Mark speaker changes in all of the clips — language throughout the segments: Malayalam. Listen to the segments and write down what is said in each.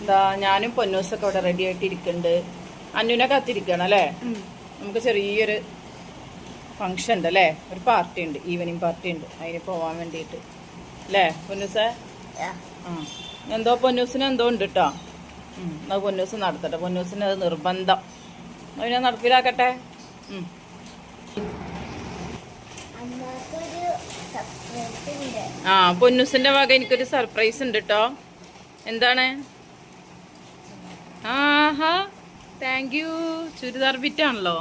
Speaker 1: എന്താ ഞാനും പൊന്നൂസൊക്കെ ഇവിടെ റെഡി ആയിട്ട് ഇരിക്കുന്നുണ്ട് അന്നുനെ കാത്തിരിക്കണം അല്ലേ? നമുക്ക് ചെറിയൊരു ഫങ്ഷൻ ഉണ്ട് അല്ലേ? ഒരു പാർട്ടി ഉണ്ട് ഈവനിങ് പാർട്ടി ഉണ്ട് അതിന് പോവാൻ വേണ്ടിയിട്ട്. അല്ലേ പൊന്നൂസേ? ആ. എന്തോ പൊന്നൂസിന് എന്തോ ഉണ്ട് കേട്ടോ അത് പൊന്നൂസ് നടത്തട്ടെ. പൊന്നൂസിന് അത് നിർബന്ധം. അതിനെ നടപ്പിലാക്കട്ടെ ഉം.
Speaker 2: അമ്മക്കൊരു സർപ്രൈസ് ഉണ്ട്
Speaker 1: ആ പൊന്നുസിന്റെ വക എനിക്കൊരു സർപ്രൈസ് ഉണ്ട് കേട്ടോ എന്താണ്? ആഹാ താങ്ക് യു ചുരിദാർ ബിറ്റാണല്ലോ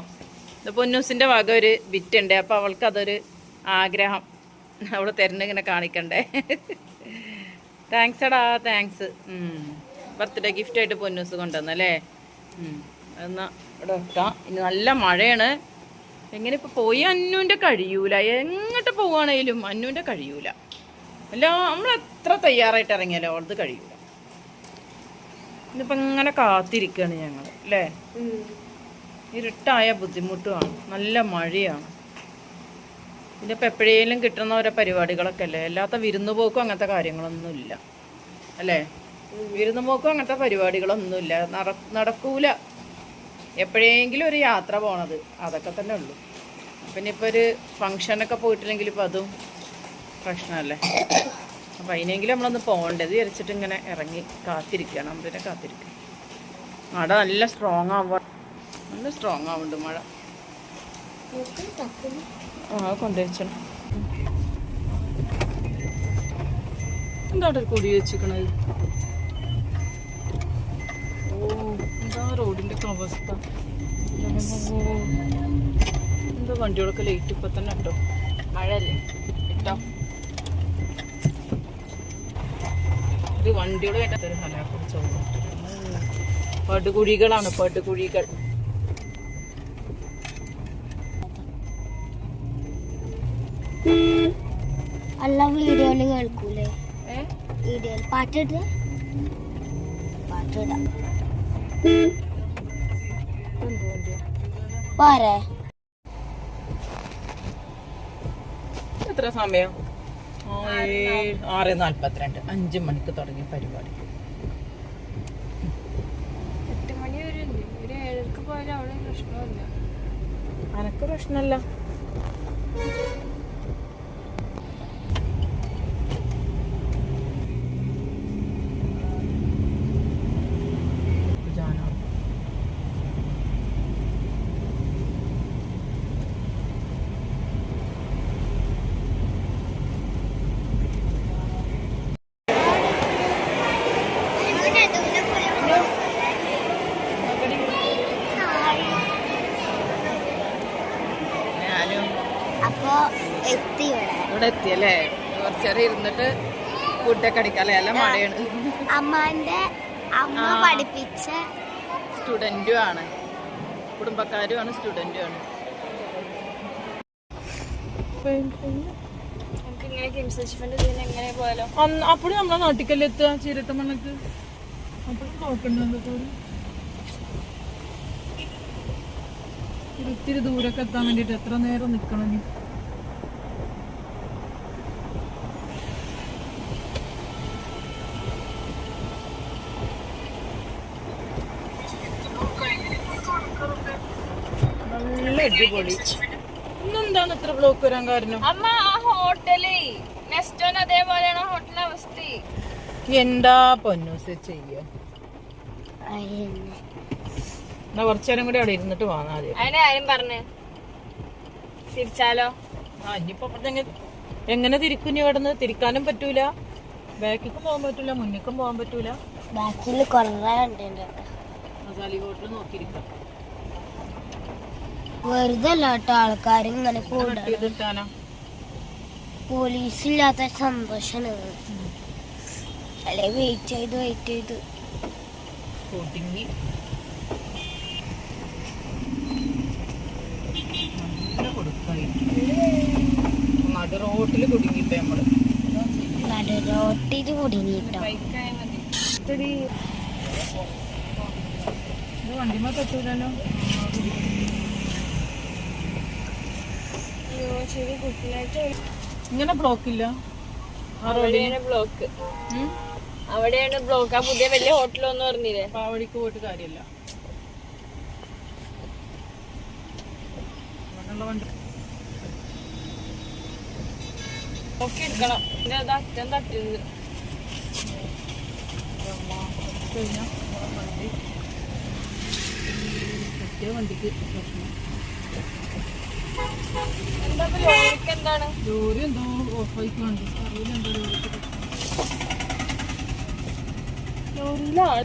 Speaker 1: ഇത് പൊന്നൂസിന്റെ വക ഒരു ബിറ്റ് ഉണ്ട്. അപ്പൊ അവൾക്ക് അതൊരു ആഗ്രഹം. അവൾ തരുന്ന ഇങ്ങനെ കാണിക്കണ്ടേ? താങ്ക്സ് എടാ താങ്ക്സ് ബർത്ത്ഡേ ഗിഫ്റ്റ് ആയിട്ട് പൊന്നൂസ് കൊണ്ടുവന്നല്ലേ. എന്നാ ഇവിടെ വെക്കാം. ഇനി നല്ല മഴയാണ്. എങ്ങനെ ഇപ്പൊ പോയി? അന്നുവിന്റെ കഴിയൂല. എങ്ങോട്ട് പോവാണേലും അന്നുവിന്റെ കഴിയൂല. അല്ല നമ്മൾ എത്ര തയ്യാറായിട്ട് ഇറങ്ങിയാലോ? അവളത് കഴിയൂല. ഇന്നിപ്പോ ഇങ്ങനെ കാത്തിരിക്കുകയാണ് ഞങ്ങൾ അല്ലേ? ഇരുട്ടായ ബുദ്ധിമുട്ടുമാണ്. നല്ല മഴയാണ്. ഇതിപ്പോ എപ്പോഴേലും കിട്ടുന്ന ഓരോ പരിപാടികളൊക്കെ അല്ലേ? അല്ലാത്ത വിരുന്ന് പോക്കും അങ്ങനത്തെ കാര്യങ്ങളൊന്നും ഇല്ല. അല്ലേ? വിരുന്ന് പോക്കും അങ്ങനത്തെ പരിപാടികളൊന്നുമില്ല നട നടക്കൂല. എപ്പോഴെങ്കിലും ഒരു യാത്ര പോണത്. അതൊക്കെ തന്നെ ഉള്ളൂ. പിന്നെ ഇപ്പോൾ ഒരു ഫങ്ഷനൊക്കെ പോയിട്ടില്ലെങ്കിൽ ഇപ്പം അതും പ്രശ്നമല്ലേ അപ്പം അതിനെങ്കിലും നമ്മളൊന്ന് പോകേണ്ടത് വിചാരിച്ചിട്ട് ഇങ്ങനെ ഇറങ്ങി കാത്തിരിക്കുകയാണ്. അമ്പതിനെ കാത്തിരിക്കുക. മഴ നല്ല സ്ട്രോങ് ആവുക. നല്ല സ്ട്രോങ് ആവുന്നുണ്ട് മഴ. ആ കൊണ്ടുവച്ചണം എന്താ വെച്ചിരിക്കണത് കൊടി വെച്ചിക്കണത്? ഓ എന്താ റോഡിന്റെ ഒക്കെ അവസ്ഥ? എന്താ വണ്ടികളൊക്കെ ലേറ്റ് ഇപ്പൊ തന്നെ കേട്ടോ മഴയല്ലേ? ഇട്ടോ? ഇത് വണ്ടിയോട് കേട്ടൊരു മല കുറിച്ചോ പടുകുഴികളാണ് പടുകുഴികൾ.
Speaker 2: അല്ല വീഡിയോയിൽ കേൾക്കൂലേ? വീഡിയോയിൽ പാട്ടിട്ട് പാട്ടിടാം പോരെ
Speaker 1: എത്ര സമയം? ആറ് നാല്പത്തിരണ്ട്. അഞ്ച് മണിക്ക് തുടങ്ങിയ പരിപാടി.
Speaker 3: എട്ട് മണി വരെ ഉണ്ട് ഒരു ഏഴരക്ക് പോയാലും അവിടെ പ്രശ്നമില്ല
Speaker 1: അനക്ക് പ്രശ്നമല്ല ഞാനും
Speaker 2: അപ്പൊ എത്തി ഇവിടെ.
Speaker 1: ഇവിടെ എത്തിയല്ലേ കുറച്ചേരം ഇരുന്നിട്ട് ഫുഡൊക്കെ അടിക്കാല്ലേ എല്ലാം മഴയാണ്.
Speaker 2: അമ്മാന്റെ അമ്മ പഠിപ്പിച്ച
Speaker 1: സ്റ്റുഡന്റും ആണ്. കുടുംബക്കാരും ആണ്. സ്റ്റുഡന്റും ആണ് അപ്പോഴും നമ്മളെ നാട്ടിക്കല്ലെത്തുക ചീരട്ടമണ്ണക്ക് ചീരട്ട അപ്പോഴും നോക്കണ്ടോ ഇത്തിരി ദൂരൊക്കെ എത്താൻ വേണ്ടിട്ട് എത്ര നേരം നിക്കണം ഇനി? നല്ല അടിപൊളി ഇന്നെന്താണ് ഇത്ര ബ്ലോക്ക് വരാൻ കാരണം
Speaker 3: അമ്മ ആ ഹോട്ടലേ നെസ്റ്റോൻ അതേപോലെയാണ് ഹോട്ടൽ അവസ്ഥ
Speaker 1: എന്താ പൊന്നൂസ് ചെയ്യ. എന്നാ കുറച്ചേരം കൂടി അവിടെ ഇരുന്നിട്ട് വാങ്ങാ
Speaker 3: അതിനെ ആരും പറഞ്ഞു? തിരിച്ചാലോ?
Speaker 1: ആ ഇനിയിപ്പോ എങ്ങനെ തിരിക്കും ഇനി ഇവിടുന്ന് തിരിക്കാനും പറ്റൂല. ബാക്കിക്കും പോകാൻ പറ്റൂല മുന്നിക്കും പോകാൻ പറ്റൂല.
Speaker 2: ബാക്കിൽ
Speaker 1: മസാലി ഹോട്ടൽ നോക്കിയിരിക്കാം.
Speaker 2: വെറുതെ അല്ല ആൾക്കാർ ഇങ്ങനെ കൂടാ
Speaker 1: ചെയ്തിട്ടാനാ
Speaker 2: പോലീസ് ഇല്ലാത്ത സന്തോഷം അല്ലെ വെയിറ്റ് ചെയ്ത് വെയിറ്റ് ചെയ്ത്.
Speaker 1: കൂട്ടിങ്ങി നല്ല കൊടുക്കായി നടു റോട്ടിൽ
Speaker 2: നമ്മൾ
Speaker 3: ബൈക്കായ മതി.
Speaker 1: ഇത് വണ്ടിമ ഇങ്ങനെ ബ്ലോക്ക് ഇല്ല
Speaker 3: ബ്ലോക്ക്? അവിടെയാണ് ബ്ലോക്ക്. ആ പുതിയ വലിയ ഹോട്ടലൊന്നും പറഞ്ഞില്ലേ
Speaker 1: വഴിക്ക് പോയിട്ട് കാര്യമില്ല. വണ്ടി
Speaker 3: നോക്കി എടുക്കണം പിന്നെ അത് അച്ഛൻ തട്ടിയത്
Speaker 1: കഴിഞ്ഞാൽ വണ്ടിക്ക് പ്രശ്നം.
Speaker 3: എന്താ ലോറിക്ക് എന്താണ്?
Speaker 1: ജോലി എന്തോ ഓഫായിക്ക് വണ്ടി അറിയില്ല എന്തോ ജോലിക്ക്
Speaker 3: ലോറിയിലാണ്